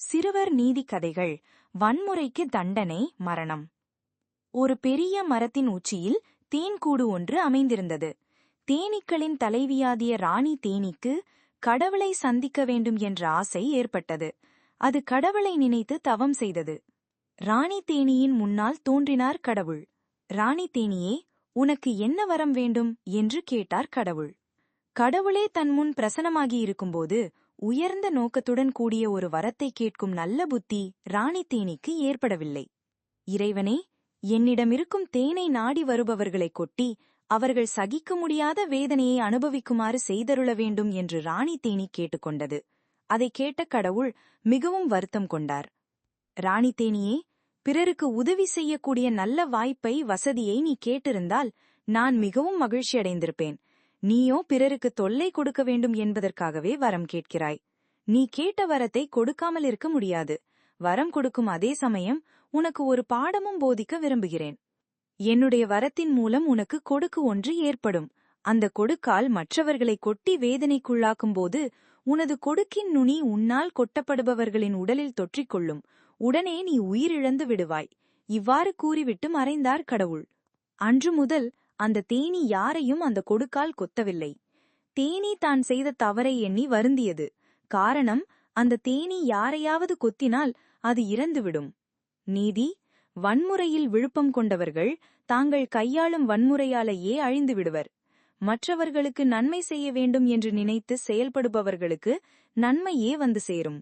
சிறுவர் நீதி கதைகள். வன்முறைக்கு தண்டனை மரணம். ஒரு பெரிய மரத்தின் உச்சியில் தேன்கூடு ஒன்று அமைந்திருந்தது. தேனீக்களின் தலைவியாதிய ராணி தேனீக்கு கடவுளை சந்திக்க வேண்டும் என்ற ஆசை ஏற்பட்டது. அது கடவுளை நினைத்து தவம் செய்தது. ராணி தேனியின் முன்னால் தோன்றினார் கடவுள். ராணி தேனியே உனக்கு என்ன வரம் வேண்டும்? என்று கேட்டார் கடவுள். கடவுளே தன் முன் பிரசனமாகி இருக்கும்போது உயர்ந்த நோக்கத்துடன் கூடிய ஒரு வரத்தை கேட்கும் நல்ல புத்தி ராணி தேனிக்கு ஏற்படவில்லை. இறைவனே என்னிடமிருக்கும் தேனை நாடி வருபவர்களைக் கொட்டி அவர்கள் சகிக்க முடியாத வேதனையை அனுபவிக்குமாறு செய்தருள வேண்டும் என்று ராணி தேனி கேட்டுக்கொண்டது. அதை கேட்ட கடவுள் மிகவும் வருத்தம் கொண்டார். ராணி தேனியே பிறருக்கு உதவி செய்யக்கூடிய நல்ல வாய்ப்பை வசதியை நீ கேட்டிருந்தால் நான் மிகவும் மகிழ்ச்சியடைந்திருப்பேன். நீயோ பிறருக்கு தொல்லை கொடுக்க வேண்டும் என்பதற்காகவே வரம் கேட்கிறாய். நீ கேட்ட வரத்தை கொடுக்காமல் இருக்க முடியாது. வரம் கொடுக்கும் அதே சமயம் உனக்கு ஒரு பாடமும் போதிக்க விரும்புகிறேன். என்னுடைய வரத்தின் மூலம் உனக்கு கொடுக்கு ஒன்று ஏற்படும். அந்த கொடுக்கால் மற்றவர்களை கொட்டி வேதனைக்குள்ளாக்கும் போது உனது கொடுக்கின் நுனி உன்னால் கொட்டப்படுபவர்களின் உடலில் தொற்றிக்கொள்ளும். உடனே நீ உயிரிழந்து விடுவாய். இவ்வாறு கூறிவிட்டு மறைந்தார் கடவுள். அன்று முதல் அந்த தேனி யாரையும் அந்த கொடுக்கால் கொத்தவில்லை. தேனி தான் செய்த தவறை எண்ணி வருந்தியது. காரணம் அந்த தேனி யாரையாவது கொத்தினால் அது இறந்துவிடும். நீதி வன்முறையில் விழுப்பம் கொண்டவர்கள் தாங்கள் கையாளும் வன்முறையாலேயே அழிந்து விடுவர் மற்றவர்களுக்கு நன்மை செய்ய வேண்டும் என்று நினைத்து செயல்படுபவர்களுக்கு நன்மையே வந்து சேரும்.